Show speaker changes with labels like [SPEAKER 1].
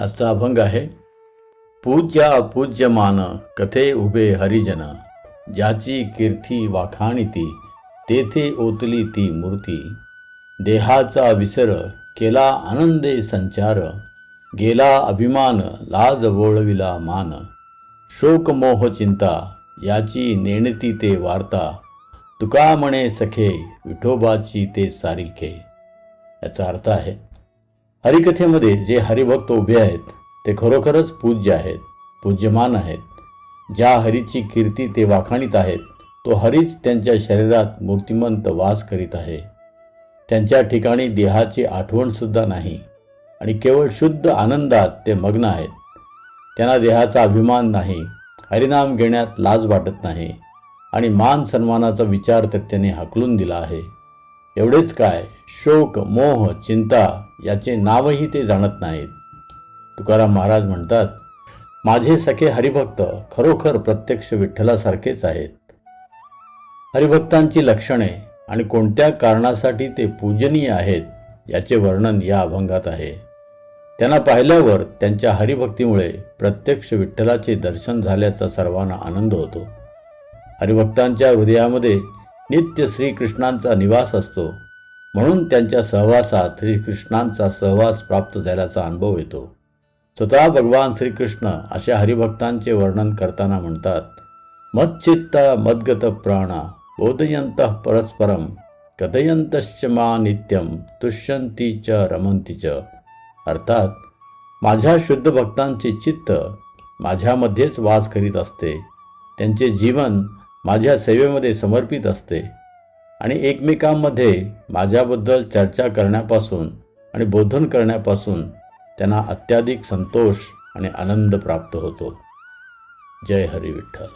[SPEAKER 1] आजचा अभंग आहे पूज्या पूज्यमान कथे उभे हरिजन ज्याची कीर्ती वाखाणीती तेथे ओतली ती मूर्ती. देहाचा विसर केला आनंदे संचार गेला अभिमान लाज बोळविला मान. शोक मोह चिंता याची नेणती ते वार्ता तुका म्हणे सखे विठोबाची ते सारिखे याचा अर्थ आहे हरिकथेमध्ये जे हरिभक्त उभे आहेत ते खरोखरच पूज्य आहेत पूज्यमान आहेत. ज्या हरीची कीर्ती ते वाखाणीत आहेत तो हरीच त्यांच्या शरीरात मूर्तिमंत वास करीत आहे. त्यांच्या ठिकाणी देहाची आठवणसुद्धा नाही आणि केवळ शुद्ध आनंदात ते मग्न आहेत. त्यांना देहाचा अभिमान नाही हरिनाम घेण्यात लाज वाटत नाही आणि मान सन्मानाचा विचार तर त्यांनी हकलून दिला आहे. एवढेच काय? शोक मोह चिंता याचे नावही ते जाणत नाहीत. तुकाराम महाराज म्हणतात माझे सखे हरिभक्त खरोखर प्रत्यक्ष विठ्ठलासारखेच आहेत. हरिभक्तांची लक्षणे आणि कोणत्या कारणासाठी ते पूजनीय आहेत याचे वर्णन या अभंगात आहे. त्यांना पाहिल्यावर त्यांच्या हरिभक्तीमुळे प्रत्यक्ष विठ्ठलाचे दर्शन झाल्याचा सर्वांना आनंद होतो. हरिभक्तांच्या हृदयामध्ये नित्य श्रीकृष्णांचा निवास असतो. म्हणून त्यांच्या सहवासात श्रीकृष्णांचा सहवास प्राप्त झाल्याचा अनुभव येतो. स्वतः भगवान श्रीकृष्ण अशा हरिभक्तांचे वर्णन करताना म्हणतात मच्चित्त मद्गत प्राणा बोधयंत परस्परम कथयंतश्च मा नित्यम तुष्यंती च रमंती च. अर्थात माझ्या शुद्ध भक्तांचे चित्त माझ्यामध्येच वास करीत असते. त्यांचे जीवन माझ्या सेवेमध्ये समर्पित असते आणि एकमेकांमध्ये माझ्याबद्दल चर्चा करण्यापासून आणि बोधन करण्यापासून त्यांना अत्याधिक संतोष आणि आनंद प्राप्त होतो. जय हरी विठ्ठल.